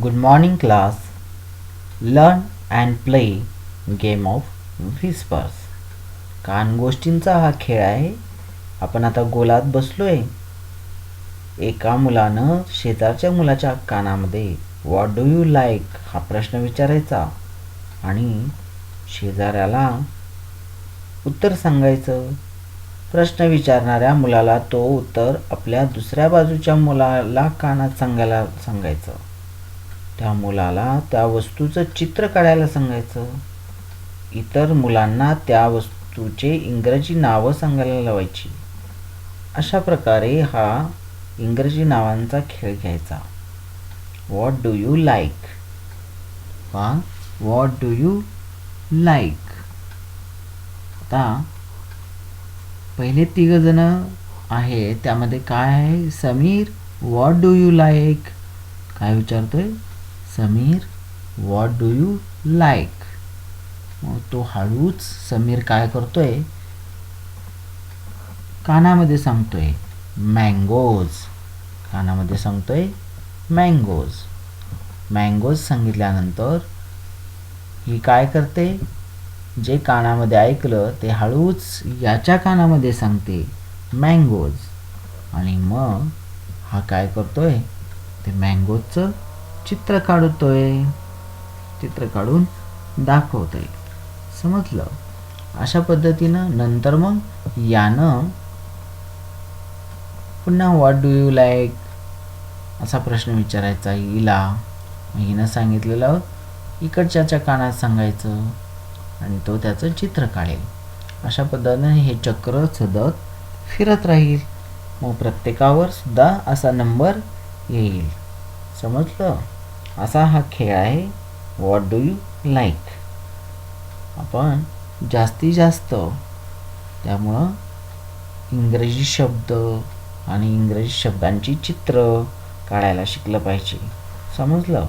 Good morning, class. Learn and play game of whispers. कान गोष्टींचा हा खेळ आहे. आपण आता गोलात बसलोय. एका मुलानं शेजारच्या मुलाच्या कानामध्ये व्हॉट डू यू लाईक हा प्रश्न विचारायचा आणि शेजाऱ्याला उत्तर सांगायचं. प्रश्न विचारणाऱ्या मुलाला तो उत्तर आपल्या दुसऱ्या बाजूच्या मुलाला कानात सांगायला सांगायचं. त्या मुलाला त्या वस्तूचं चित्र काढायला सांगायचं. इतर मुलांना त्या वस्तूचे इंग्रजी नावं सांगायला लावायची. अशा प्रकारे हा इंग्रजी नावांचा खेळ घ्यायचा. वॉट डू यू लाईक वा वॉट डू यू लाईक आता पहिले तिघ जण आहे त्यामध्ये काय आहे? Sameer what do you like काय विचारतोय? Sameer what do you like मग तो हळूच समीर काय करतोय? कानामध्ये सांगतोय मँगोज कानामध्ये सांगतोय मँगोज मँगोज सांगितल्यानंतर ही काय करते? जे कानामध्ये ऐकलं ते हळूच याच्या कानामध्ये सांगते मँगोज आणि मग हा काय करतोय? ते मँगोजचं चित्र काढतोय. चित्र काढून दाखवतोय. समजलं? अशा पद्धतीनं नंतर मग यानं पुन्हा व्हॉट डू यू लाईक असा प्रश्न विचारायचा. हिला हिनं सांगितलेलं इकडच्याच्या कानात सांगायचं आणि तो त्याचं चित्र काढेल. अशा पद्धतीने हे चक्र सतत फिरत राहील. मग प्रत्येकावर सुद्धा असा नंबर येईल. समजलं? असा हा खेळ आहे. वॉट डू यू लाईक आपण जास्तीत जास्त त्यामुळं इंग्रजी शब्द आणि इंग्रजी शब्दांची चित्र काढायला शिकलं पाहिजे. समजलं?